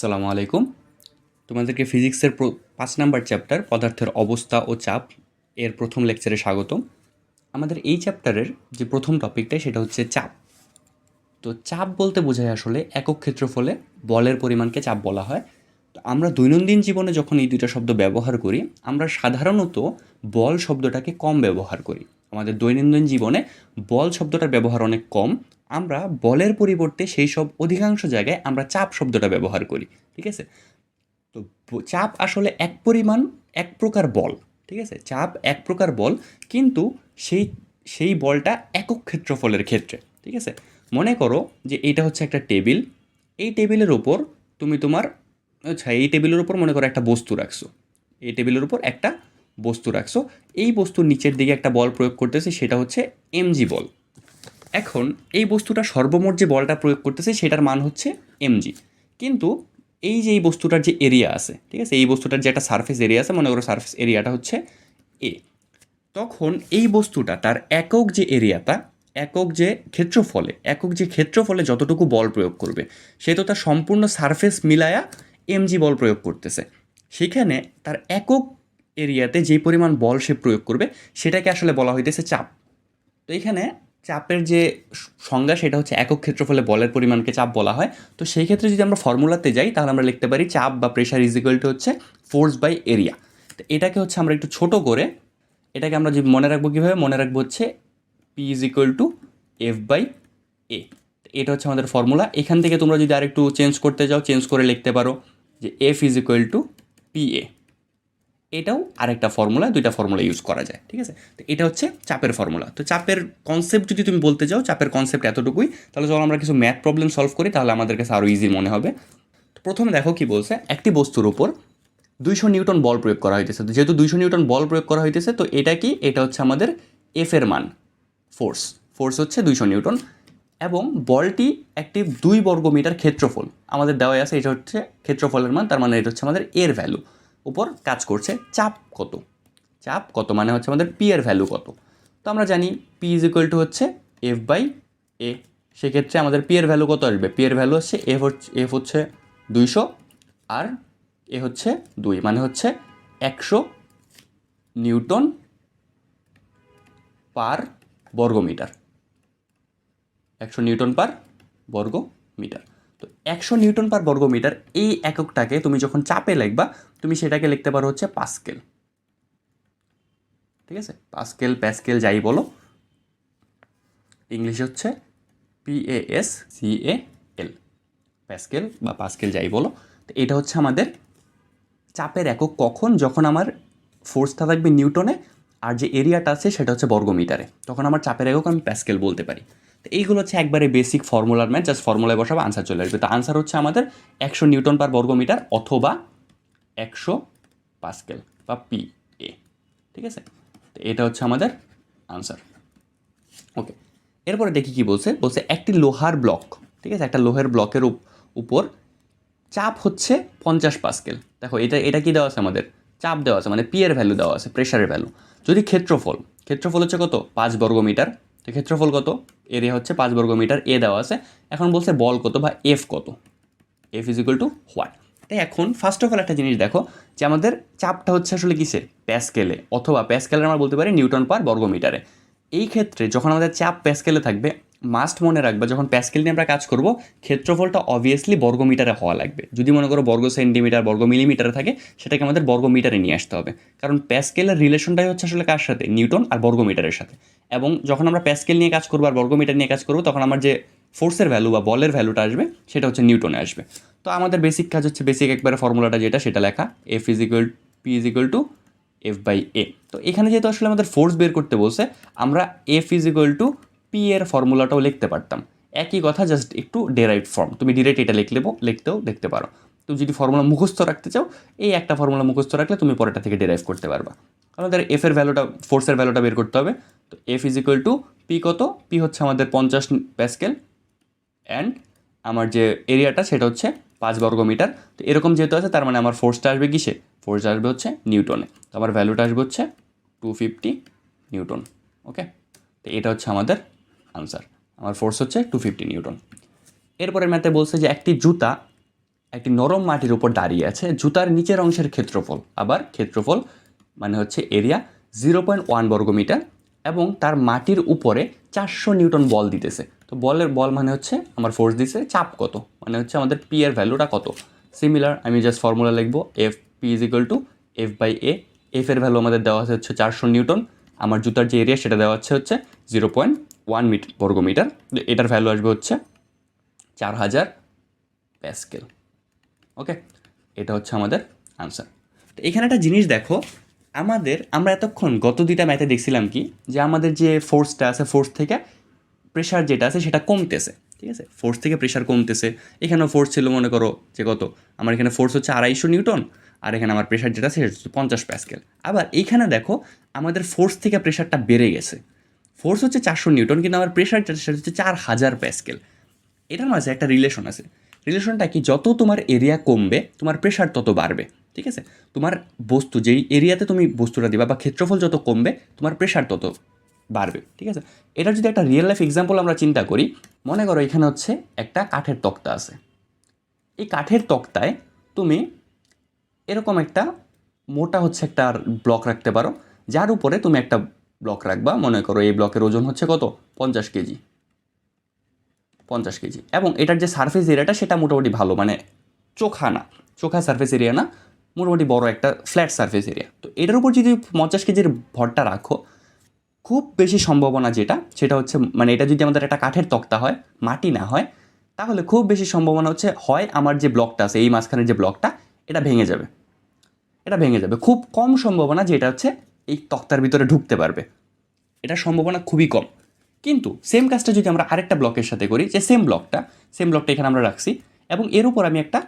সালামু আলাইকুম। তোমাদেরকে ফিজিক্সের পাঁচ নাম্বার চ্যাপ্টার, পদার্থের অবস্থা ও চাপ এর প্রথম লেকচারে স্বাগতম। আমাদের এই চ্যাপ্টারের যে প্রথম টপিকটা, সেটা হচ্ছে চাপ। তো চাপ বলতে বোঝায় আসলে একক ক্ষেত্রফলে বলের পরিমাণকে চাপ বলা হয়। তো আমরা দৈনন্দিন জীবনে যখন এই দুইটা শব্দ ব্যবহার করি, আমরা সাধারণত বল শব্দটাকে কম ব্যবহার করি। আমাদের দৈনন্দিন জীবনে বল শব্দটার ব্যবহার অনেক কম। আমরা বলের পরিবর্তে সেই সব অধিকাংশ জায়গায় আমরা চাপ শব্দটা ব্যবহার করি, ঠিক আছে? তো চাপ আসলে এক পরিমাণ, এক প্রকার বল, ঠিক আছে? চাপ এক প্রকার বল, কিন্তু সেই সেই বলটা একক ক্ষেত্রফলের ক্ষেত্রে, ঠিক আছে? মনে করো যে এইটা হচ্ছে একটা টেবিল, এই টেবিলের ওপর তুমি তোমার আচ্ছা এই টেবিলের উপর মনে করো একটা বস্তু রাখছো, এই টেবিলের উপর একটা বস্তু রাখছো। এই বস্তুর নিচের দিকে একটা বল প্রয়োগ করতেছে, সেটা হচ্ছে এমজি বল। এখন এই বস্তুটা সর্বমোট যে বলটা প্রয়োগ করতেছে, সেটার মান হচ্ছে এমজি কিন্তু এই যে এই বস্তুটার যে এরিয়া আছে, ঠিক আছে, এই বস্তুটার যে একটা সারফেস এরিয়া আছে, মনে করো সারফেস এরিয়াটা হচ্ছে এ তখন এই বস্তুটা তার একক যে এরিয়াটা একক যে ক্ষেত্রফলে, একক যে ক্ষেত্রফলে যতটুকু বল প্রয়োগ করবে, সে তো তার সম্পূর্ণ সারফেস মিলায়া এমজি বল প্রয়োগ করতেছে। সেখানে তার একক এরিয়াতে যে পরিমাণ বল সে প্রয়োগ করবে, সেটাকে আসলে বলা হইতেছে চাপ। তো এখানে চাপের যে সংজ্ঞা, সেটা হচ্ছে একক ক্ষেত্রফলে বলের পরিমাণকে চাপ বলা হয়। তো সেই ক্ষেত্রে যদি আমরা ফর্মুলাতে যাই, তাহলে আমরা লিখতে পারি চাপ বা প্রেশার ইজ ইকুয়াল টু হচ্ছে ফোর্স বাই এরিয়া তো এটাকে হচ্ছে আমরা একটু ছোট করে, এটাকে আমরা যদি মনে রাখব কীভাবে? মনে রাখব হচ্ছে P is equal to F by A এটা হচ্ছে আমাদের ফর্মুলা। এখান থেকে তোমরা যদি আরেকটু চেঞ্জ করতে যাও চেঞ্জ করে লিখতে পারো যে F is equal to P A এটাও আরেকটা ফর্মুলা দুইটা ফর্মুলা ইউজ করা যায়, ঠিক আছে? তো এটা হচ্ছে চাপের ফর্মুলা তো চাপের কনসেপ্ট যদি তুমি বলতে চাও চাপের কনসেপ্ট এতটুকুই, তাহলে যখন আমরা কিছু ম্যাথ প্রবলেম সলভ করি, তাহলে আমাদের কাছে আরও ইজি মনে হবে। তো প্রথমে দেখো কি বলছে, একটি বস্তুর উপর দুইশো নিউটন বল প্রয়োগ করা হইতেছে। তো যেহেতু দুইশো নিউটন বল প্রয়োগ করা হইতেছে, তো এটা কি? এটা হচ্ছে আমাদের এফ এর মান ফোর্স ফোর্স হচ্ছে দুইশো নিউটন। এবং বলটি একটি দুই বর্গ মিটার ক্ষেত্রফল। আমাদের দেওয়াই আছে, এটা হচ্ছে ক্ষেত্রফলের মান, তার মানে এটা হচ্ছে আমাদের এর ভ্যালু উপর কাজ করছে চাপ কত? চাপ কত মানে হচ্ছে আমাদের পি এর ভ্যালু কত? তো আমরা জানি পি ইজ ইকুয়াল টু হচ্ছে এফ বাই এ সেক্ষেত্রে আমাদের পি এর ভ্যালু কত আসবে? পি এর ভ্যালু হচ্ছে এফ হচ্ছে এফ হচ্ছে দুইশো আর এ হচ্ছে দুই। মানে হচ্ছে একশো নিউটন পার বর্গমিটার। একশো নিউটন পার বর্গ মিটার তো একশো নিউটন পার বর্গ মিটার এই এককটাকে তুমি যখন চাপে লিখবা, তুমি সেটাকে লিখতে পারো হচ্ছে পাস্কেল। ঠিক আছে? পাস্কেল, প্যাস্কেল, যাই বলো। ইংলিশ হচ্ছে P A S C A L Pascal বা পাস্কেল যাই বলো। তো এটা হচ্ছে আমাদের চাপের একক কখন? যখন আমার ফোর্সটা থাকবে নিউটনে আর যে এরিয়াটা আছে সেটা হচ্ছে বর্গমিটারে। তখন আমার চাপের একক আমি প্যাসকেল বলতে পারি। এইগুলো হচ্ছে একবারে বেসিক ফর্মুলার ম্যাথ জাস্ট ফর্মুলায় বসাবো আনসার চলে আসবে। তো আনসার হচ্ছে আমাদের একশো নিউটন পার বর্গমিটার অথবা একশো পাস্কেল বা পি এ ঠিক আছে? তো এটা হচ্ছে আমাদের আনসার ওকে এরপরে দেখি কি বলছে? বলছে একটি লোহার ব্লক ঠিক আছে? একটা লোহের ব্লকের উপ- উপর চাপ হচ্ছে পঞ্চাশ পাস্কেল। দেখো, এটা এটা কি দেওয়া আছে আমাদের? চাপ দেওয়া আছে মানে পি এর ভ্যালু দেওয়া আছে প্রেশারের ভ্যালু যদি ক্ষেত্রফল ক্ষেত্রফল হচ্ছে কত? পাঁচ বর্গ মিটার তো ক্ষেত্রফল কত? এরিয়া হচ্ছে পাঁচ বর্গ মিটার এ দেওয়া আছে। এখন বলছে বল কত বা এফ কত? F is equal to what তাই এখন ফার্স্ট অফ অল একটা জিনিস দেখো, যে আমাদের চাপটা হচ্ছে আসলে কিসে প্যাসকেলে, অথবা প্যাসকেলে আমরা বলতে পারি নিউটন পার বর্গমিটারে এই ক্ষেত্রে যখন আমাদের চাপ প্যাসকেলে থাকবে মাস্ট মনে রাখবে, যখন প্যাসকেল নিয়ে আমরা কাজ করব, ক্ষেত্রফলটা অবভিয়াসলি বর্গমিটারে হওয়া লাগবে। যদি মনে করো বর্গ সেন্টিমিটার বর্গ মিলিমিটারে থাকে, সেটাকে আমাদের বর্গমিটারে নিয়ে আসতে হবে। কারণ প্যাসকেলের রিলেশনটাই হচ্ছে আসলে কার সাথে? নিউটন আর বর্গমিটারের সাথে। এবং যখন আমরা প্যাসকেল নিয়ে কাজ করব আর বর্গমিটার নিয়ে কাজ করব, তখন আমার যে ফোর্সের ভ্যালু বা বলের ভ্যালুটা আসবে, সেটা হচ্ছে নিউটনে আসবে। তো আমাদের বেসিক কাজ হচ্ছে বেসিক একবারে ফর্মুলাটা যেটা, সেটা লেখা F is equal P is equal to F by A তো এখানে যেহেতু আসলে আমাদের ফোর্স বের করতে বলছে, আমরা F is equal to P এর ফর্মুলাটাও লিখতে পারতাম। একই কথা জাস্ট একটু ডেরাইভ ফর্ম তুমি ডিরেক্ট এটা লিখলেও লিখতেও দেখতে পারো। তুমি যদি ফর্মুলা মুখস্থ রাখতে চাও, এই একটা ফর্মুলা মুখস্থ রাখলে তুমি পরেরটা থেকে ডেরাইভ করতে পারবা। আমাদের এফ এর ভ্যালুটা ফোর্সের ভ্যালুটা বের করতে হবে। তো F is equal to P কত? পি হচ্ছে আমাদের পঞ্চাশ প্যাসকেল অ্যান্ড আমার যে এরিয়াটা সেটা হচ্ছে পাঁচ বর্গ মিটার। তো এরকম যেহেতু আছে, তার মানে আমার ফোর্সটা আসবে কিসে? ফোর্স আসবে হচ্ছে নিউটনে। তো আমার ভ্যালুটা আসবে হচ্ছে টু ফিফটি নিউটন। ওকে তো এটা হচ্ছে আমাদের আনসার আমার ফোর্স হচ্ছে টু ফিফটি নিউটন এরপরে ম্যাথে বলছে যে একটি জুতা একটি নরম মাটির উপর দাঁড়িয়ে আছে, জুতার নিচের অংশের ক্ষেত্রফল। আবার ক্ষেত্রফল মানে হচ্ছে এরিয়া জিরো পয়েন্ট ওয়ান বর্গমিটার এবং তার মাটির উপরে চারশো নিউটন বল দিতেছে। তো বলের বল মানে হচ্ছে আমার ফোর্স দিছে চাপ কত? মানে হচ্ছে আমাদের পি এর ভ্যালুটা কত? সিমিলার আমি জাস্ট ফর্মুলা লিখব F P is equal to F by A F এর ভ্যালু আমাদের দেওয়া আছে হচ্ছে চারশো নিউটন। আমার জুতার যে এরিয়া সেটা দেওয়া হচ্ছে হচ্ছে জিরো পয়েন্ট ওয়ান মিটার এটার ভ্যালু আসবে হচ্ছে চার হাজার প্যাসকেল ওকে এটা হচ্ছে আমাদের আনসার তো এখানে একটা জিনিস দেখো, আমাদের, আমরা এতক্ষণ গত দুইটা ম্যাথে দেখছিলাম কি? যে আমাদের যে ফোর্সটা আছে ফোর্স থেকে প্রেশার যেটা আছে, সেটা কমতেছে। ঠিক আছে? ফোর্স থেকে প্রেশার কমতেছে। এখানেও ফোর্স ছিল, মনে করো, যে কত? আমার এখানে ফোর্স হচ্ছে আড়াইশো নিউটন, আর এখানে আমার প্রেশার যেটা আছে, সেটা হচ্ছে পঞ্চাশ প্যাসকেল আবার এইখানে দেখো, আমাদের ফোর্স থেকে প্রেশারটা বেড়ে গেছে। ফোর্স হচ্ছে চারশো নিউটন, কিন্তু আমার প্রেশার সেটা হচ্ছে চার হাজার প্যাসকেল এটার মাঝে একটা রিলেশন আছে। রিলেশনটা কি, যত তোমার এরিয়া কমবে, তোমার প্রেশার তত বাড়বে, ঠিক আছে? তোমার বস্তু, যেই এরিয়াতে তুমি বস্তুটা দিবা বা ক্ষেত্রফল যত কমবে, তোমার প্রেশার তত বাড়বে, ঠিক আছে? এটার যদি একটা রিয়েল লাইফ এক্সাম্পল আমরা চিন্তা করি, মনে করো এখানে হচ্ছে একটা কাঠের তক্তা আছে। এই কাঠের তক্তায় তুমি এরকম একটা মোটা হচ্ছে একটা ব্লক রাখতে পারো, যার উপরে তুমি একটা ব্লক রাখবা। মনে করো এই ব্লকের ওজন হচ্ছে কত? পঞ্চাশ কেজি। পঞ্চাশ কেজি। এবং এটার যে সারফেস এরিয়াটা সেটা মোটামুটি ভালো। মানে চোখা না। চোখা সারফেস এরিয়া না, মোটামুটি বড় একটা ফ্ল্যাট সারফেস এরিয়া তো এটার উপর যদি পঞ্চাশ কেজির ভরটা রাখো, খুব বেশি সম্ভাবনা যেটা, সেটা হচ্ছে মানে এটা যদি আমাদের একটা কাঠের তক্তা হয়, মাটি না হয়, তাহলে খুব বেশি সম্ভাবনা হচ্ছে, হয় আমার যে ব্লকটা আছে, এই মাঝখানের যে ব্লকটা এটা ভেঙে যাবে। এটা ভেঙে যাবে। খুব কম সম্ভাবনা যে এটা হচ্ছে এই তক্তার ভিতরে ঢুকতে পারবে। এটার সম্ভাবনা খুবই কম। কিন্তু সেম কাজটা যদি আমরা আরেকটা ব্লকের সাথে করি, যে সেম ব্লকটা সেম ব্লকটা এখানে আমরা রাখছি এবং এর উপর আমি একটা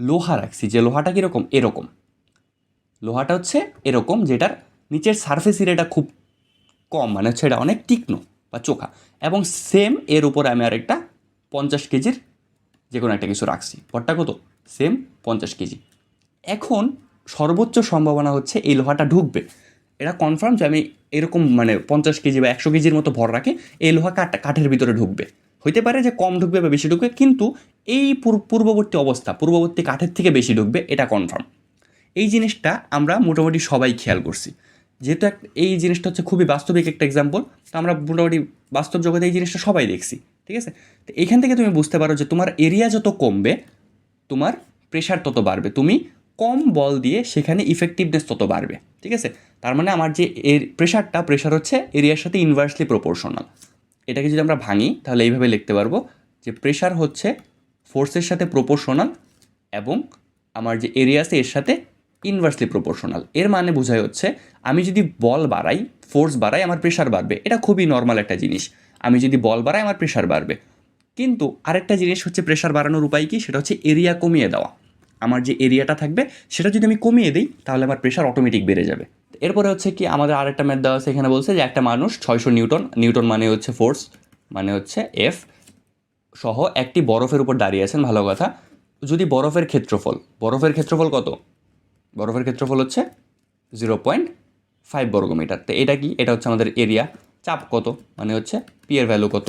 লোহা রাখছি, যে লোহাটা কীরকম? এরকম। লোহাটা হচ্ছে এরকম, যেটার নিচের সারফেস এরিয়াটা খুব কম মানে হচ্ছে এটা অনেক তীক্ষ্ণ বা চোখা। এবং সেম এর উপরে আমি আরেকটা পঞ্চাশ কেজির যে কোনো একটা কিছু রাখছি। ভরটা কত? সেম পঞ্চাশ কেজি। এখন সর্বোচ্চ সম্ভাবনা হচ্ছে এই লোহাটা ঢুকবে। এটা কনফার্ম যে আমি এরকম মানে পঞ্চাশ কেজি বা একশো কেজির মতো ভর রাখে, এই লোহা কাঠ, কাঠের ভিতরে ঢুকবে। হইতে পারে যে কম ঢুকবে বা বেশি ঢুকবে, কিন্তু এই পূর্ববর্তী অবস্থা, পূর্ববর্তী কাঠের থেকে বেশি ঢুকবে, এটা কনফার্ম এই জিনিসটা আমরা মোটামুটি সবাই খেয়াল করছি। যেহেতু এক, এই জিনিসটা হচ্ছে খুবই বাস্তবিক একটা এক্সাম্পল তো আমরা মোটামুটি বাস্তব জগতে এই জিনিসটা সবাই দেখছি, ঠিক আছে? তো এখান থেকে তুমি বুঝতে পারো যে তোমার এরিয়া যত কমবে, তোমার প্রেশার তত বাড়বে। তুমি কম বল দিয়ে সেখানে ইফেক্টিভনেস তত বাড়বে, ঠিক আছে? তার মানে আমার যে এর প্রেশারটা প্রেশার হচ্ছে এরিয়ার সাথে ইনভার্সলি প্রপোর্শনাল এটাকে যদি আমরা ভাঙি, তাহলে এইভাবে লিখতে পারব যে প্রেশার হচ্ছে ফোর্সের সাথে প্রপোর্শনাল এবং আমার যে এরিয়া আছে এর সাথে ইনভার্সলি প্রপোর্শনাল এর মানে বোঝাই হচ্ছে আমি যদি বল বাড়াই ফোর্স বাড়াই, আমার প্রেশার বাড়বে। এটা খুবই নর্মাল একটা জিনিস। আমি যদি বল বাড়াই, আমার প্রেশার বাড়বে। কিন্তু আরেকটা জিনিস হচ্ছে প্রেশার বাড়ানোর উপায় কি? সেটা হচ্ছে এরিয়া কমিয়ে দেওয়া। আমার যে এরিয়াটা থাকবে, সেটা যদি আমি কমিয়ে দিই, তাহলে আমার প্রেশার অটোমেটিক বেড়ে যাবে। এরপরে হচ্ছে কি, আমাদের আরেকটা ম্যাথ দেওয়া আছে, এখানে বলছে যে একটা মানুষ ছয়শো নিউটন নিউটন মানে হচ্ছে ফোর্স মানে হচ্ছে এফ সহ একটি বরফের উপর দাঁড়িয়ে আছেন, ভালো কথা। যদি বরফের ক্ষেত্রফল বরফের ক্ষেত্রফল কত? বরফের ক্ষেত্রফল হচ্ছে জিরো পয়েন্ট ফাইভ বর্গমিটার। তো এটা কি? এটা হচ্ছে আমাদের এরিয়া চাপ কত? মানে হচ্ছে পি এর ভ্যালু কত?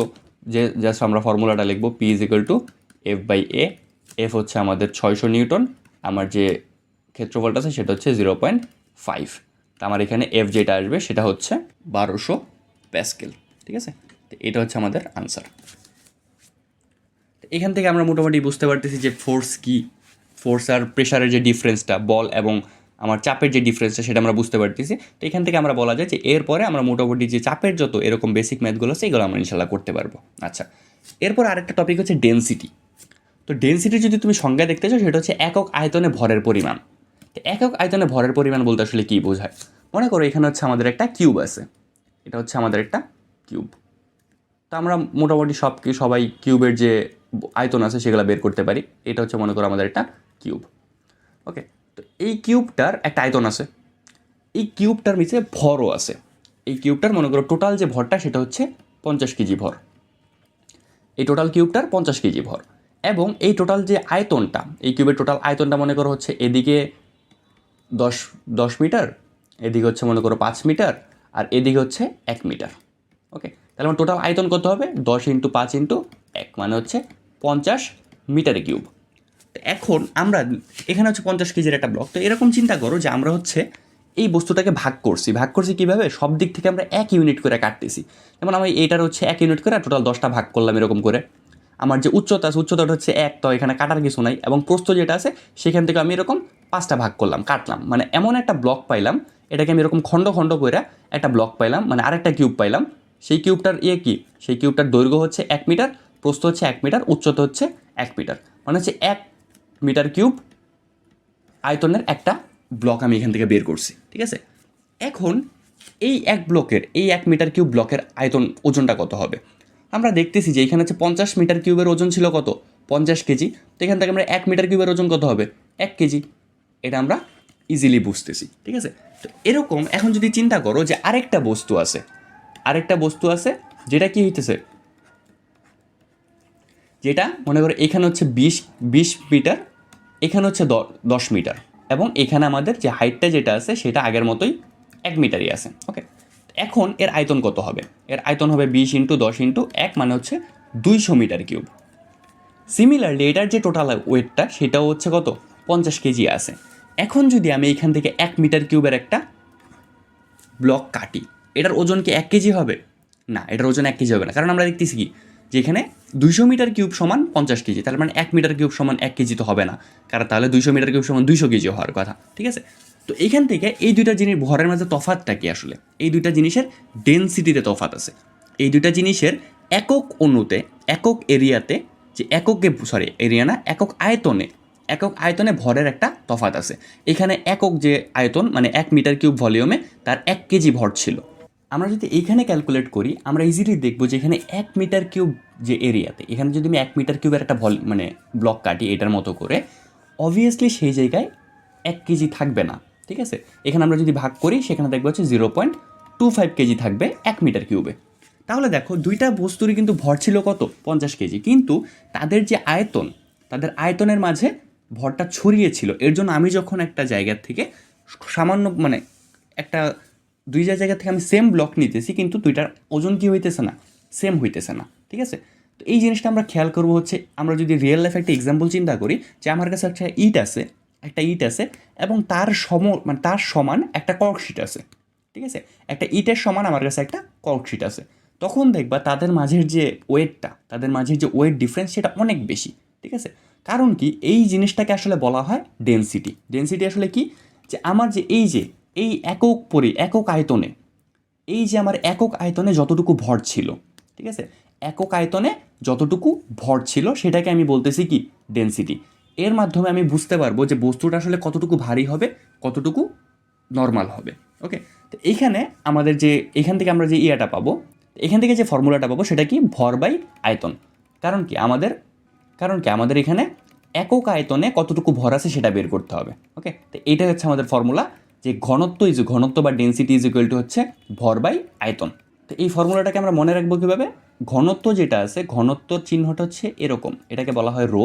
যে জাস্ট আমরা ফর্মুলাটা লিখব P is equal to F by A F হচ্ছে আমাদের ছয়শো নিউটন। আমার যে ক্ষেত্রফলটা আছে সেটা হচ্ছে জিরো পয়েন্ট ফাইভ। তা আমার এখানে এফ যেটা আসবে সেটা হচ্ছে বারোশো প্যাসকেল, ঠিক আছে? তো এটা হচ্ছে আমাদের আনসার। এখান থেকে আমরা মোটামুটি বুঝতে পারতেছি যে ফোর্স কি। ফোর্স আর প্রেশারের যে ডিফারেন্সটা, বল এবং আমার চাপের যে ডিফারেন্সটা সেটা আমরা বুঝতে পারতেছি। তো এখান থেকে আমরা বলা যায় যে এরপরে আমরা মোটামুটি যে চাপের যত এরকম বেসিক ম্যাথগুলো আছে, এগুলো আমরা ইনশাল্লাহ করতে পারব। আচ্ছা এরপর আরেকটা টপিক হচ্ছে ডেনসিটি তো ডেনসিটি যদি তুমি সংজ্ঞা দেখতে চাও, সেটা হচ্ছে একক আয়তনে ভরের পরিমাণ। তো একক আয়তনে ভরের পরিমাণ বলতে আসলে কী বোঝায়? মনে করো এখানে হচ্ছে আমাদের একটা কিউব আছে। এটা হচ্ছে আমাদের একটা কিউব। তো আমরা মোটামুটি সব সবাই কিউবের যে আয়তন আছে, সেগুলো বের করতে পারি। এটা হচ্ছে মনে করো আমাদের একটা কিউব। ওকে তো এই কিউবটার একটা আয়তন আছে। এই কিউবটার নিচে ভরও আছে। এই কিউবটার মনে করো টোটাল যে ভরটা, সেটা হচ্ছে পঞ্চাশ কেজি ভর। এই টোটাল কিউবটার পঞ্চাশ কেজি ভর। এবং এই টোটাল যে আয়তনটা, এই কিউবের টোটাল আয়তনটা মনে করো হচ্ছে এদিকে দশ দশ মিটার এদিকে হচ্ছে মনে করো পাঁচ মিটার আর এদিকে হচ্ছে এক মিটার ওকে তাহলে আমার টোটাল আয়তন কত হবে? দশ ইন্টু পাঁচ ইন্টু এক মানে হচ্ছে পঞ্চাশ মিটার কিউব তো এখন আমরা, এখানে হচ্ছে পঞ্চাশ কেজির একটা ব্লক তো এরকম চিন্তা করো যে আমরা হচ্ছে এই বস্তুটাকে ভাগ করছি। ভাগ করছি কীভাবে? সব দিক থেকে আমরা এক ইউনিট করে কাটতেছি। যেমন আমি এইটার হচ্ছে এক ইউনিট করে টোটাল দশটা ভাগ করলাম এরকম করে। আমার যে উচ্চতা আছে, উচ্চতাটা হচ্ছে এক, তো এখানে কাটার কিছু নাই। এবং প্রস্থ যেটা আছে, সেখান থেকে আমি এরকম পাঁচটা ভাগ করলাম, কাটলাম। মানে এমন একটা ব্লক পাইলাম, এটাকে আমি এরকম খণ্ড খণ্ড করে একটা ব্লক পাইলাম মানে আরেকটা কিউব পাইলাম। সেই কিউবটার ইয়ে কি? সেই কিউবটার দৈর্ঘ্য হচ্ছে এক মিটার প্রস্থ হচ্ছে এক মিটার উচ্চতা হচ্ছে এক মিটার মানে হচ্ছে এক মিটার কিউব আয়তনের একটা ব্লক আমি এখান থেকে বের করছি, ঠিক আছে? এখন এই এক ব্লকের এই এক মিটার কিউব ব্লকের আয়তন, ওজনটা কত হবে? আমরা দেখতেছি যে এখানে হচ্ছে পঞ্চাশ মিটার কিউবের ওজন ছিল কত? পঞ্চাশ কেজি। তো এখান থেকে আমরা এক মিটার কিউবের ওজন কত হবে? এক কেজি। এটা আমরা ইজিলি বুঝতেছি, ঠিক আছে? তো এরকম এখন যদি চিন্তা করো যে আরেকটা বস্তু আছে, আরেকটা বস্তু আছে যেটা কি হইতেছে? যেটা মনে করো এখানে হচ্ছে বিশ বিশ মিটার, এখানে হচ্ছে দশ মিটার এবং এখানে আমাদের যে হাইটটা যেটা আছে সেটা আগের মতোই এক মিটারই আছে ওকে এখন এর আয়তন কত হবে? এর আয়তন হবে বিশ ইন্টু দশ ইন্টু এক মানে হচ্ছে দুইশো মিটার কিউব। সিমিলারলি এটার যে টোটাল ওয়েটটা সেটাও হচ্ছে কত? পঞ্চাশ কেজি আছে। এখন যদি আমি এখান থেকে এক মিটার কিউবের একটা ব্লক কাটি, এটার ওজন কি এক কেজি হবে? না, এটার ওজন এক কেজি হবে না। কারণ আমরা দেখতেছি কি? যে এখানে দুইশো মিটার কিউব সমান পঞ্চাশ কেজি তাহলে মানে এক মিটার কিউব সমান এক কেজি তো হবে না। কারণ তাহলে দুইশো মিটার কিউব সমান দুইশো কেজি হওয়ার কথা, ঠিক আছে? তো এখান থেকে এই দুইটা জিনিস ভরের মাঝে তফাতটা কি আসলে? এই দুইটা জিনিসের ডেন্সিটিতে তফাত আছে। এই দুইটা জিনিসের একক অণুতে, একক এরিয়াতে যে এককে সরি এরিয়া না, একক আয়তনে একক আয়তনে ভরের একটা তফাত আছে। এখানে একক যে আয়তন মানে এক মিটার কিউব ভলিউমে তার এক কেজি ভর ছিল। আমরা যদি এইখানে ক্যালকুলেট করি, আমরা ইজিলি দেখব যে এখানে এক মিটার কিউব যে এরিয়াতে এখানে যদি আমি এক মিটার কিউবের একটা ভল মানে ব্লক কাটি এটার মতো করে অবভিয়াসলি সেই জায়গায় এক কেজি থাকবে না। ঠিক আছে? এখানে আমরা যদি ভাগ করি, সেখানে দেখব হচ্ছে zero point two five KG থাকবে এক মিটার কিউবে তাহলে দেখো, দুইটা বস্তুরই কিন্তু ভর ছিল কত? পঞ্চাশ কেজি। কিন্তু তাদের যে আয়তন, তাদের আয়তনের মাঝে ভরটা ছড়িয়ে ছিল। এর জন্য আমি যখন একটা জায়গার থেকে সামান্য মানে একটা, দুই জায়গা থেকে আমি সেম ব্লক নিতেছি, কিন্তু দুইটার ওজন কি হইতেছে না? সেম হইতেছে না। ঠিক আছে? তো এই জিনিসটা আমরা খেয়াল করব হচ্ছে, আমরা যদি রিয়েল লাইফে একটা এক্সাম্পল চিন্তা করি, যে আমার কাছে একটা ইট আছে একটা ইট আছে এবং তার সম মানে তার সমান একটা কর্কশিট আছে, ঠিক আছে? একটা ইটের সমান আমার কাছে একটা কর্কশিট আছে। তখন দেখবা তাদের মাঝের যে ওয়েটটা তাদের মাঝের যে ওয়েট ডিফারেন্স সেটা অনেক বেশি, ঠিক আছে? কারণ কি? এই জিনিসটাকে আসলে বলা হয় ডেনসিটি ডেনসিটি আসলে কি? যে আমার যে এই যে, এই একক পরি, একক আয়তনে, এই যে আমার একক আয়তনে যতটুকু ভর ছিল, ঠিক আছে? একক আয়তনে যতটুকু ভর ছিল সেটাকে আমি বলতেছি কি? ডেনসিটি এর মাধ্যমে আমি বুঝতে পারব যে বস্তুটা আসলে কতটুকু ভারী হবে, কতটুকু নর্মাল হবে ওকে তো এইখানে আমাদের যে, এখান থেকে আমরা যে ইয়াটা পাবো, এখান থেকে যে ফর্মুলাটা পাবো সেটা কি? ভর বাই আয়তন। কারণ কি? আমাদের, কারণ কি? আমাদের এখানে একক আয়তনে কতটুকু ভর আছে সেটা বের করতে হবে ওকে তো এইটা হচ্ছে আমাদের ফর্মুলা যে ঘনত্ব ইজ ঘনত্ব বা ডেন্সিটি ইজ ইকুয়াল টু হচ্ছে ভর বাই আয়তন। তো এই ফর্মুলাটাকে আমরা মনে রাখব কীভাবে? ঘনত্ব যেটা আছে, ঘনত্ব চিহ্নটা হচ্ছে এরকম, এটাকে বলা হয় রো।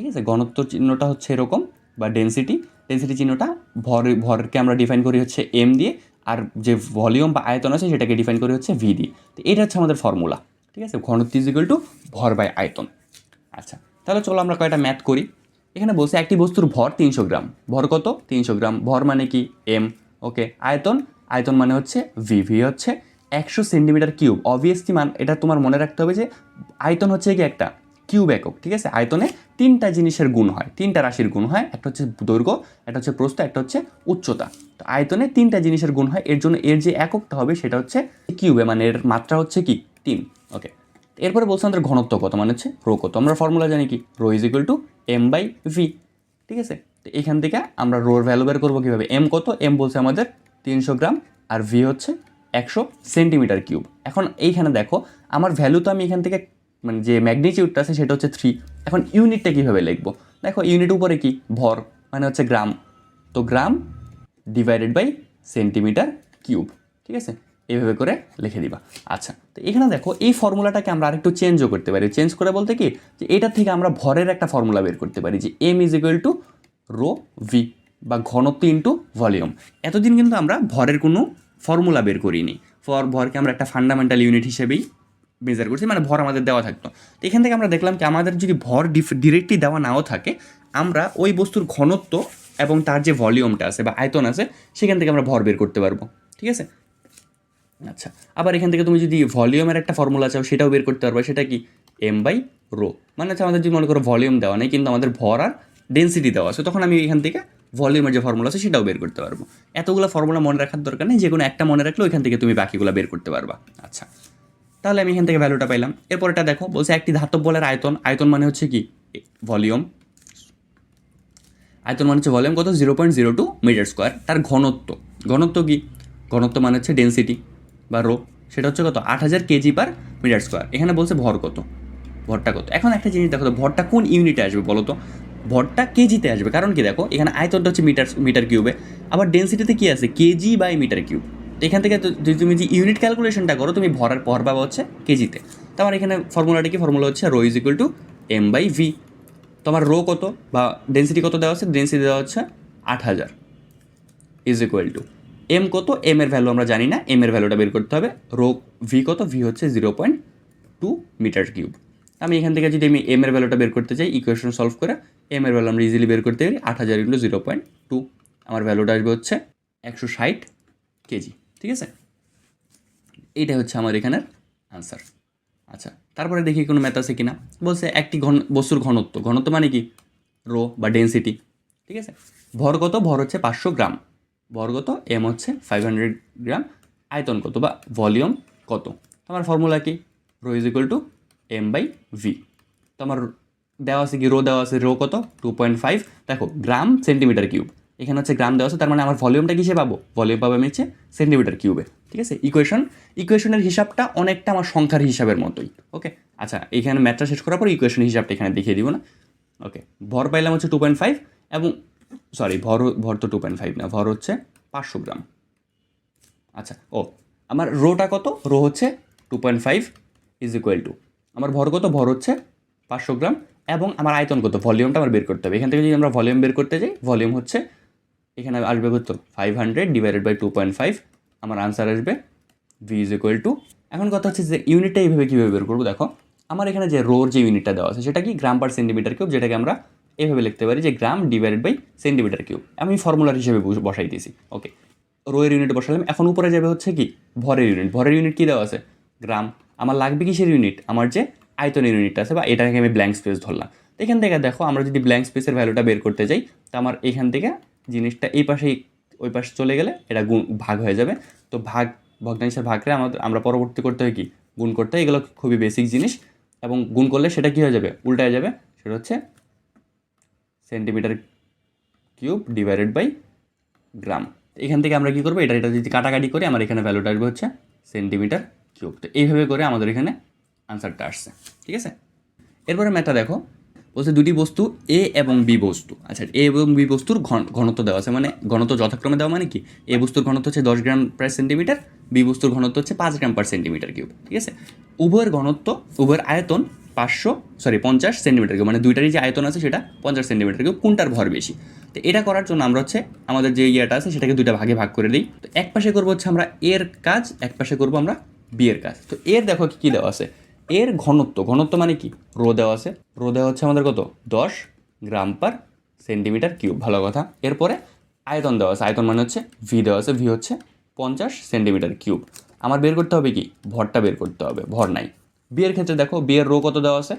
ঠিক আছে ঘনত্ব চিহ্নটা হচ্ছে এরকম, বা ডেন্সিটি ডেন্সিটি চিহ্নটা ভর, ভরকে আমরা ডিফাইন করি হচ্ছে এম দিয়ে, আর যে ভলিউম বা আয়তন আছে সেটাকে ডিফাইন করি হচ্ছে ভি দিয়ে। তো এটা হচ্ছে আমাদের ফর্মুলা ঠিক আছে? ঘনত্ব ইজ ইকুয়াল টু ভর বাই আয়তন। আচ্ছা তাহলে চলো আমরা কয়টা ম্যাথ করি। এখানে বলছে একটি বস্তুর ভর তিনশো গ্রাম। ভর কত? তিনশো গ্রাম। ভর মানে কি? এম ওকে, আয়তন আয়তন মানে হচ্ছে ভি ভি হচ্ছে একশো সেন্টিমিটার কিউব। অবভিয়াসলি মান, এটা তোমার মনে রাখতে হবে যে আয়তন হচ্ছে কি একটা? কিউব একক, ঠিক আছে? আয়তনে তিনটা জিনিসের গুণ হয়, তিনটা রাশির গুণ হয়, একটা হচ্ছে দৈর্ঘ্য, একটা হচ্ছে প্রস্থ, একটা হচ্ছে উচ্চতা। তো আয়তনে তিনটা জিনিসের গুণ হয়, এর জন্য এর যে এককটা হবে সেটা হচ্ছে কিউবে মানে এর মাত্রা হচ্ছে কি? তিন। ওকে। এরপরে বলছে আমাদের ঘনত্ব কত মানে হচ্ছে রো কত? আমরা ফর্মুলা জানি কি? Rho is equal to M by V ঠিক আছে? তো এখান থেকে আমরা রোর ভ্যালু বের করব কীভাবে? এম কত? এম বলছে আমাদের তিনশো গ্রাম, আর ভি হচ্ছে একশো সেন্টিমিটার কিউব। এখন এইখানে দেখো, আমার ভ্যালু তো আমি এখান থেকে মানে যে ম্যাগনিটিউডটা আছে সেটা হচ্ছে থ্রি এখন ইউনিটটা কীভাবে লিখব? দেখো ইউনিট উপরে কি? ভর মানে হচ্ছে গ্রাম। তো gram divided by centimetre cube ঠিক আছে? এইভাবে করে লিখে দিবা। আচ্ছা তো এখানে দেখো এই ফর্মুলাটাকে আমরা আরেকটু চেঞ্জও করতে পারি। চেঞ্জ করে বলতে কি? যে এটা থেকে আমরা ভরের একটা ফর্মুলা বের করতে পারি, যে M is equal to rho V বা ঘনত্ব ইন্টু ভলিউম এতদিন কিন্তু আমরা ভরের কোনো ফর্মুলা বের করিনি। ফর ভরকে আমরা একটা ফান্ডামেন্টাল ইউনিট হিসেবেই মেজার করছি মানে ভর আমাদের দেওয়া থাকতো। তো এখান থেকে আমরা দেখলাম কি আমাদের যদি ভর ডিরেক্টলি দেওয়া নাও থাকে, আমরা ওই বস্তুর ঘনত্ব এবং তার যে ভলিউমটা আছে বা আয়তন আছে, সেখান থেকে আমরা ভর বের করতে পারব। ঠিক আছে? আচ্ছা আবার এখান থেকে তুমি যদি ভলিউমের একটা ফর্মুলা চাও, সেটাও বের করতে পারবে। সেটা কি? এম বাই রো মানে হচ্ছে আমাদের যদি মনে করো ভলিউম দেওয়া নেই, কিন্তু আমাদের ভর আর ডেন্সিটি দেওয়া আছে, তখন আমি এখান থেকে ভলিউমের যে ফর্মুলা আছে, সেটাও বের করতে পারব। এতগুলো ফর্মুলা মনে রাখার দরকার নেই যে কোনো একটা মনে রাখলে ওইখান থেকে তুমি বাকিগুলো বের করতে পারবা। আচ্ছা। তাহলে আমি এখান থেকে ভ্যালুটা পাইলাম। এরপর এটা দেখো, বলছে একটি ধাতব বলের আয়তন। আয়তন মানে হচ্ছে কি? ভলিউম। আয়তন মানে হচ্ছে ভলিউম কত? Zero point zero two metre square তার ঘনত্ব। ঘনত্ব কি? ঘনত্ব মানে হচ্ছে ডেন্সিটি বা রো সেটা হচ্ছে কত? আট হাজার কেজি পার মিটার স্কোয়ার এখানে বলছে ভর কত? ভরটা কত? এখন একটা জিনিস দেখো তো, ভরটা কোন ইউনিটে আসবে বলো তো? ভরটা কেজিতে আসবে। কারণ কি দেখো? এখানে আয়তনটা হচ্ছে মিটার মিটার কিউবে আবার ডেন্সিটিতে কি আছে? কেজি বাই মিটার কিউব এখান থেকে যদি তুমি যে ইউনিট ক্যালকুলেশনটা করো, তুমি ভরার পর পাবা হচ্ছে কেজিতে। তোমার এখানে ফর্মুলাটা কি? ফর্মুলা হচ্ছে rho is equal to M by V তোমার রো কত বা ডেন্সিটি কত দেওয়া হচ্ছে ডেন্সিটি দেওয়া হচ্ছে আট হাজার। ইজ ইকুয়াল টু এম কত? এম এর ভ্যালু আমরা জানি না। এম এর ভ্যালুটা বের করতে হবে। রো ভি কত? ভি হচ্ছে zero point two metre cube আমি এখান থেকে যদি আমি এম এর ভ্যালুটা বের করতে চাই ইকুয়েশন সলভ করে এম এর ভ্যালু আমরা ইজিলি বের করতে পারি, আট হাজার ইন্টু জিরো পয়েন্ট টু আমার ভ্যালুটা আসবে হচ্ছে একশো ষাট কেজি। ঠিক আছে? এইটা হচ্ছে আমার এখানের আনসার আচ্ছা তারপরে দেখি কোনো ম্যাথ আছে কিনা। বলছে একটি ঘন, বস্তুর ঘনত্ব। ঘনত্ব মানে কি? রো বা ডেন্সিটি ঠিক আছে? ভর কত? ভর হচ্ছে পাঁচশো গ্রাম। ভর কত? এম হচ্ছে ফাইভ হান্ড্রেড গ্রাম। আয়তন কত বা ভলিউম কত? আমার ফর্মুলা কি? Rho is equal to M by V তো আমার দেওয়া আছে কি? রো দেওয়া আছে, রো কত? টু পয়েন্ট ফাইভ দেখো, গ্রাম সেন্টিমিটার কিউব এখানে হচ্ছে গ্রাম দেওয়া আছে, তার মানে আমার ভলিউমটা কিসে পাবো? ভলিউম পাবো আমি হচ্ছে সেন্টিমিটার কিউবে ঠিক আছে? ইকুয়েশন ইকুয়েশনের হিসাবটা অনেকটা আমার সংখ্যার হিসাবের মতোই ওকে আচ্ছা এখানে ম্যাথটা শেষ করার পর ইকুয়েশন হিসাবটা এখানে দেখিয়ে দিব না ওকে ভর পাইলাম হচ্ছে টু পয়েন্ট ফাইভ এবং সরি ভর ভর তো টু পয়েন্ট ফাইভ না, ভর হচ্ছে পাঁচশো গ্রাম। আচ্ছা ও, আমার রোটা কত? রো হচ্ছে two point five is equal to আমার ভর কত? ভর হচ্ছে পাঁচশো গ্রাম এবং আমার আয়তন কত? ভলিউমটা আমার বের করতে হবে। এখান থেকে যদি আমরা ভলিউম বের করতে যাই ভলিউম হচ্ছে এখানে আসবে কত? Five hundred divided by two point five আমার আনসার আসবে ভি ইজ ইকুয়াল টু এখন কথা হচ্ছে যে ইউনিটটা এইভাবে কীভাবে বের করব? দেখো, আমার এখানে যে রোর যে ইউনিটটা দেওয়া আছে, সেটা কি গ্রাম পার সেন্টিমিটার কিউব যেটাকে আমরা এভাবে লিখতে পারি যে gram divided by centimetre cube আমি ফর্মুলার হিসেবে বস- বসাই দিয়েছি। ওকে রোয়ের ইউনিট বসালাম। এখন উপরে যাবে হচ্ছে কি? ভরের ইউনিট ভরের ইউনিট কী দেওয়া আছে? গ্রাম আমার লাগবে কিসের ইউনিট আমার যে আয়তনের ইউনিটটা আছে বা এটাকে আমি ব্ল্যাঙ্ক স্পেস ধরলাম। এখান থেকে দেখো, আমরা যদি ব্ল্যাঙ্ক স্পেসের ভ্যালুটা বের করতে যাই, তো আমার এখান থেকে জিনিসটা এই পাশেই, ওই পাশে চলে গেলে এটা গুণ, ভাগ হয়ে যাবে। তো ভাগ, ভগ্নাংশের ভাগ করে আমাদের, আমরা পরবর্তী করতে হয় কি? গুণ করতে হয়। এগুলো খুবই বেসিক জিনিস। এবং গুণ করলে সেটা কী হয়ে যাবে? উল্টায় যাবে। সেটা হচ্ছে centimetre cube divided by gram এখান থেকে আমরা কী করব? এটা এটা যদি কাটাকাটি করি, আমার এখানে ভ্যালুটা আসবে হচ্ছে সেন্টিমিটার কিউব তো এইভাবে করে আমাদের এখানে আনসারটা আসছে। ঠিক আছে? এরপরে ম্যাথটা দেখো। বলছে দুটি বস্তু এ এবং বি বস্তু। আচ্ছা এ এবং বি বস্তুর ঘন ঘনত্ব দেওয়া আছে মানে ঘনত্ব যথাক্রমে দেওয়া মানে কি? এ বস্তুর ঘনত্ব হচ্ছে দশ গ্রাম পার সেন্টিমিটার বি বস্তুর ঘনত্ব হচ্ছে পাঁচ গ্রাম পার সেন্টিমিটার কিউব ঠিক আছে? উভয়ের ঘনত্ব, উভয়ের আয়তন পাঁচশো সরি পঞ্চাশ সেন্টিমিটার কিউব মানে দুইটারই যে আয়তন আছে সেটা পঞ্চাশ সেন্টিমিটার কিউব কোনটার ভর বেশি? তো এটা করার জন্য আমরা হচ্ছে আমাদের যে ইয়েটা আছে সেটাকে দুইটা ভাগে ভাগ করে দিই। তো এক পাশে করব হচ্ছে আমরা এর কাজ এক পাশে করব আমরা বি এর কাজ। তো এর দেখো কি কী দেওয়া আছে? এর ঘনত্ব ঘনত্ব মানে কি? রো দেওয়া আছে। রো দেওয়া হচ্ছে আমাদের কত? দশ গ্রাম পার সেন্টিমিটার কিউব, ভালো কথা। এরপরে আয়তন দেওয়া আছে। আয়তন মানে হচ্ছে ভি দেওয়া আছে। ভি হচ্ছে পঞ্চাশ সেন্টিমিটার কিউব। আমার বের করতে হবে কি? ভরটা বের করতে হবে। ভর নাই। বিয়ের ক্ষেত্রে দেখো বিয়ের রো কত দেওয়া আছে?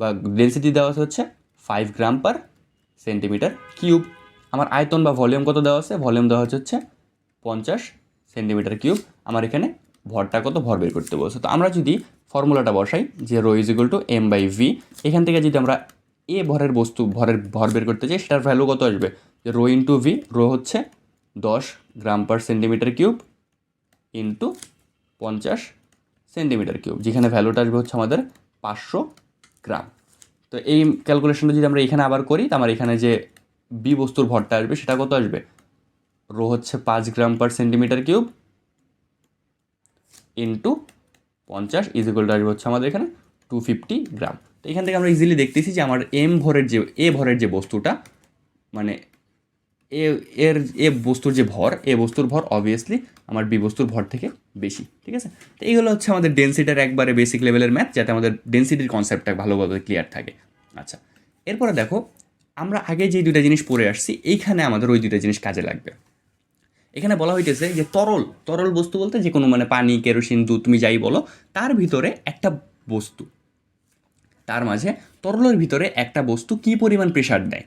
বা ডেন্সিটি দেওয়া আছে হচ্ছে five gram per centimetre cube. আমার আয়তন বা ভলিউম কত দেওয়া আছে? ভলিউম দেওয়া হচ্ছে হচ্ছে পঞ্চাশ সেন্টিমিটার কিউব। আমার এখানে ভরটা কত? ভর বের করতে বলছে। তো আমরা যদি ফর্মুলাটা বসাই, যে rho is equal to M by V এখান থেকে যদি আমরা এ ভরের বস্তু, ভরের ভর বের করতে চাই, সেটার ভ্যালু কত আসবে? যে রো ইন্টু ভি রো হচ্ছে দশ gram per centimetre cube into পঞ্চাশ সেন্টিমিটার কিউব যেখানে ভ্যালুটা আসবে হচ্ছে আমাদের পাঁচশো গ্রাম। তো এই ক্যালকুলেশনটা যদি আমরা এখানে আবার করি তো আমার এখানে যে বি বস্তুর ভরটা আসবে, সেটা কত আসবে? রো হচ্ছে পাঁচ gram per centimetre cube into পঞ্চাশ ইজ ইকুয়াল আসবে হচ্ছে আমাদের এখানে টু ফিফটি গ্রাম তো এখান থেকে আমরা ইজিলি দেখতেছি যে আমার এম ভরের যে এ ভরের যে বস্তুটা মানে এ এর এ বস্তুর যে ভর এ বস্তুর ভর অবভিয়াসলি আমার বি বস্তুর ভর থেকে বেশি, ঠিক আছে? তো এইগুলো হচ্ছে আমাদের ডেন্সিটার একবারে বেসিক লেভেলের ম্যাথ যাতে আমাদের ডেন্সিটির কনসেপ্টটা ভালোভাবে ক্লিয়ার থাকে। আচ্ছা এরপরে দেখো, আমরা আগে যে দুইটা জিনিস পড়ে আসছি, এইখানে আমাদের ওই দুইটা জিনিস কাজে লাগবে। এখানে বলা হইতেছে যে তরল তরল বস্তু বলতে যে কোনো মানে পানি, কেরোসিন, দুধ, তুমি যাই বলো, তার ভিতরে একটা বস্তু। তার মাঝে তরলের ভিতরে একটা বস্তু কি পরিমাণ প্রেশার দেয়?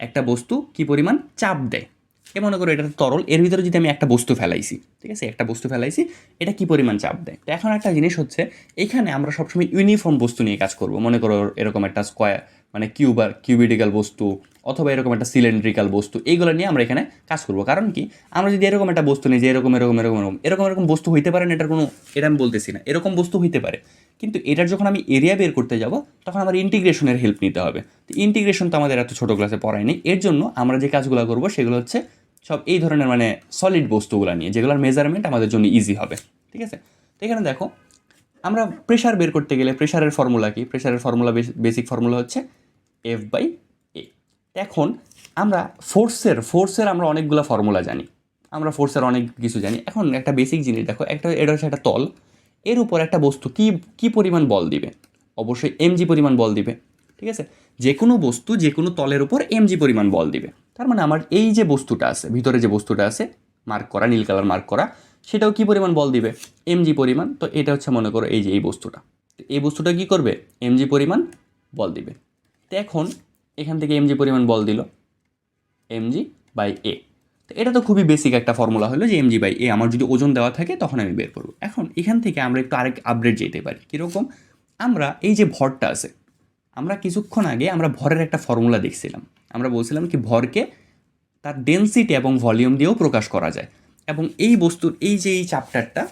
একটা বস্তু কি পরিমাণ চাপ দেয়? এ মনে করো এটা তরল, এর ভিতরে যদি আমি একটা বস্তু ফেলাইছি, ঠিক আছে, একটা বস্তু ফেলাইছি, এটা কি পরিমাণ চাপ দেয়? তো এখন একটা জিনিস হচ্ছে, এখানে আমরা সবসময় ইউনিফর্ম বস্তু নিয়ে কাজ করব। মনে করো এরকম একটা স্কোয়ার মানে কিউবার কিউবিটিক্যাল বস্তু অথবা এরকম একটা সিলিন্ড্রিক্যাল বস্তু, এইগুলো নিয়ে আমরা এখানে কাজ করব। কারণ কি? আমরা যদি এরকম একটা বস্তু নিই যে এরকম এরকম এরকম এরকম এরকম এরকম বস্তু হইতে পারে না, এটার কোনো, এটা আমি বলতেছি না, এরকম বস্তু হইতে পারে। কিন্তু এটার যখন আমি এরিয়া বের করতে যাব, তখন আমার ইন্টিগ্রেশনের হেল্প নিতে হবে। তো ইন্টিগ্রেশন তো আমাদের এত ছোটো ক্লাসে পড়ায়নি এর জন্য আমরা যে কাজগুলো করব, সেগুলো হচ্ছে সব এই ধরনের মানে সলিড বস্তুগুলো নিয়ে, যেগুলোর মেজারমেন্ট আমাদের জন্য ইজি হবে। ঠিক আছে? তো এখানে দেখো, আমরা প্রেশার বের করতে গেলে প্রেশারের ফর্মুলা কি? প্রেশারের ফর্মুলা বেসিক ফর্মুলা হচ্ছে এফ বাই এ এখন আমরা ফোর্সের ফোর্সের আমরা অনেকগুলো ফর্মুলা জানি। আমরা ফোর্সের অনেক কিছু জানি। এখন একটা বেসিক জিনিস দেখো, একটা, এটা হচ্ছে একটা তল। এর উপর একটা বস্তু কি কি পরিমাণ বল দিবে? অবশ্যই এমজি পরিমাণ বল দিবে, ঠিক আছে? যে কোনো বস্তু যে কোনো তলের উপর এমজি পরিমাণ বল দিবে। তার মানে আমার এই যে বস্তুটা আছে, ভিতরে যে বস্তুটা আছে মার্ক করা, নীল কালার মার্ক করা, সেটাও কি পরিমাণ বল দিবে? এমজি পরিমাণ। তো এটা হচ্ছে মনে করো এই যে এই বস্তুটা। এই বস্তুটা কি করবে? এমজি পরিমাণ বল দিবে। তো এখন এখান থেকে এমজি পরিমাণ বল দিল। এমজি বাই এ তো এটা তো খুবই বেসিক একটা ফর্মুলা হলো যে এমজি বাই এ আমার যদি ওজন দেওয়া থাকে তখন আমি বের করব। এখন এখান থেকে আমরা একটু আরেক আপগ্রেড যেতে পারি। কীরকম? আমরা এই যে ভরটা আছে, আমরা কিছুক্ষণ আগে আমরা ভরের একটা ফর্মুলা দেখছিলাম। আমরা বলছিলাম কি ভরকে তার ডেন্সিটি এবং ভলিউম দিয়েও প্রকাশ করা যায়। এবং এই বস্তুর, এই যে এই চ্যাপ্টারটা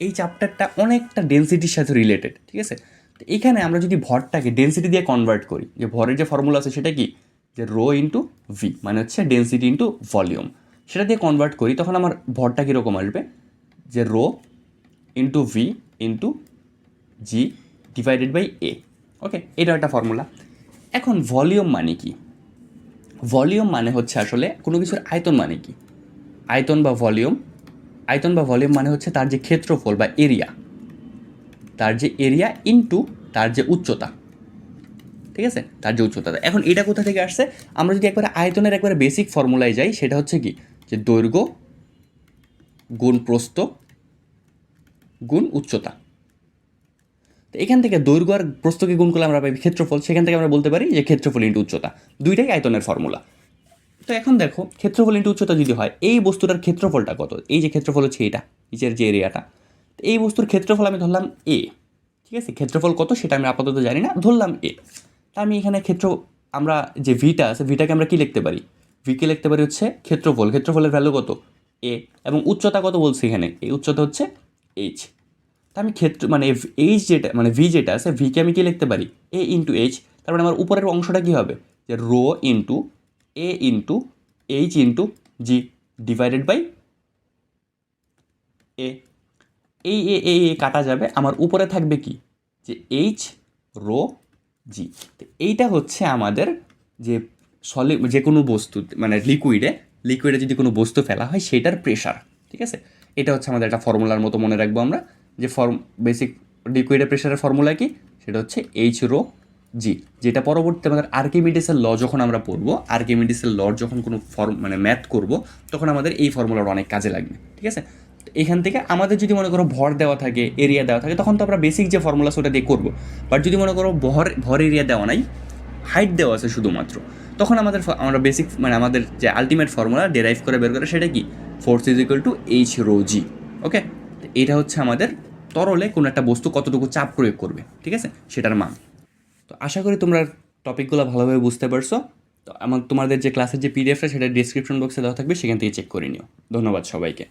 এই চ্যাপ্টারটা অনেকটা ডেন্সিটির সাথে রিলেটেড ঠিক আছে? তো এখানে আমরা যদি ভরটাকে ডেন্সিটি দিয়ে কনভার্ট করি, যে ভরের যে ফর্মুলা আছে সেটা কি? যে রো ইন্টু ভি মানে হচ্ছে ডেন্সিটি ইন্টু ভলিউম সেটা দিয়ে কনভার্ট করি, তখন আমার ভরটা কীরকম আসবে? যে rho into V into G divided by A okay এটা একটা ফর্মুলা এখন ভলিউম মানে কি? ভলিউম মানে হচ্ছে আসলে কোনো কিছুর আয়তন মানে কি? আয়তন বা ভলিউম আয়তন বা ভলিউম মানে হচ্ছে তার যে ক্ষেত্রফল বা এরিয়া তার যে এরিয়া ইনটু তার যে উচ্চতা। ঠিক আছে? তার যে উচ্চতা। এখন এটা কোথা থেকে আসছে? আমরা যদি একবারে আয়তনের একবারে বেসিক ফর্মুলায় যাই, সেটা হচ্ছে কি? যে দৈর্ঘ্য গুণ প্রস্থ গুণ উচ্চতা। তো এখান থেকে দৈর্ঘ্য আর প্রস্থকে গুণ করলে আমরা পাই ক্ষেত্রফল। সেখান থেকে আমরা বলতে পারি যে ক্ষেত্রফল ইন্টু উচ্চতা। দুইটাই আয়তনের ফর্মুলা তো এখন দেখো, ক্ষেত্রফল ইন্টু উচ্চতা যদি হয়, এই বস্তুটার ক্ষেত্রফলটা কত? এই যে ক্ষেত্রফল হচ্ছে এটা, নিচের যে এরিয়াটা এই বস্তুর ক্ষেত্রফল আমি ধরলাম এ ঠিক আছে? ক্ষেত্রফল কত সেটা আমি আপাতত জানি না, ধরলাম এ তা আমি এখানে ক্ষেত্র, আমরা যে ভিটা আছে ভিটাকে আমরা কি লিখতে পারি? ভিকে লিখতে পারি হচ্ছে ক্ষেত্রফল। ক্ষেত্রফলের ভ্যালু কত? এ এবং উচ্চতা কত বলছি এখানে? এই উচ্চতা হচ্ছে এইচ তা আমি ক্ষেত্র মানে এইচ যেটা মানে ভি যেটা আছে ভিকে আমি কি লিখতে পারি? এ ইন্টু এইচ তার মানে আমার উপরের অংশটা কী হবে? যে rho into A into H into G divided by A এই এ এ কাটা যাবে। আমার উপরে থাকবে কি? যে এইচ রো জি তো এইটা হচ্ছে আমাদের যে সলি যে কোনো বস্তু মানে লিকুইডে লিকুইডে যদি কোনো বস্তু ফেলা হয়, সেটার প্রেশার ঠিক আছে? এটা হচ্ছে আমাদের একটা ফর্মুলার মতো মনে রাখব আমরা। যে ফর্ম বেসিক লিকুইডের প্রেশারের ফর্মুলা কি? সেটা হচ্ছে এইচ রো জি যেটা পরবর্তীতে আমাদের আর্কিমিডিসের ল যখন আমরা পড়ব আর্কিমিডিসের ল যখন কোনো ফর্ম মানে ম্যাথ করব, তখন আমাদের এই ফর্মুলাটা অনেক কাজে লাগবে, ঠিক আছে? এখান থেকে আমাদের যদি মনে করো ভর দেওয়া থাকে এরিয়া দেওয়া থাকে, তখন তো আমরা বেসিক যে ফর্মুলা সেটা দিয়ে করব। বাট যদি মনে করো ভর ভর এরিয়া দেওয়া নাই হাইট দেওয়া আছে শুধুমাত্র, তখন আমাদের আমরা বেসিক মানে আমাদের যে আলটিমেট ফর্মুলা ডেরাইভ করে বের করে সেটা কি? Force is equal to H rho G okay এটা হচ্ছে আমাদের তরলে কোনো একটা বস্তু কতটুকু চাপ প্রয়োগ করবে, ঠিক আছে? সেটার মান। তো আশা করি তোমরা টপিকগুলো ভালোভাবে বুঝতে পারছ। তো আমার, তোমাদের যে ক্লাসের যে পিডিএফটা সেটা ডিসক্রিপশন বক্সে দেওয়া থাকবে, সেখান থেকে চেক করে নিও। ধন্যবাদ সবাইকে।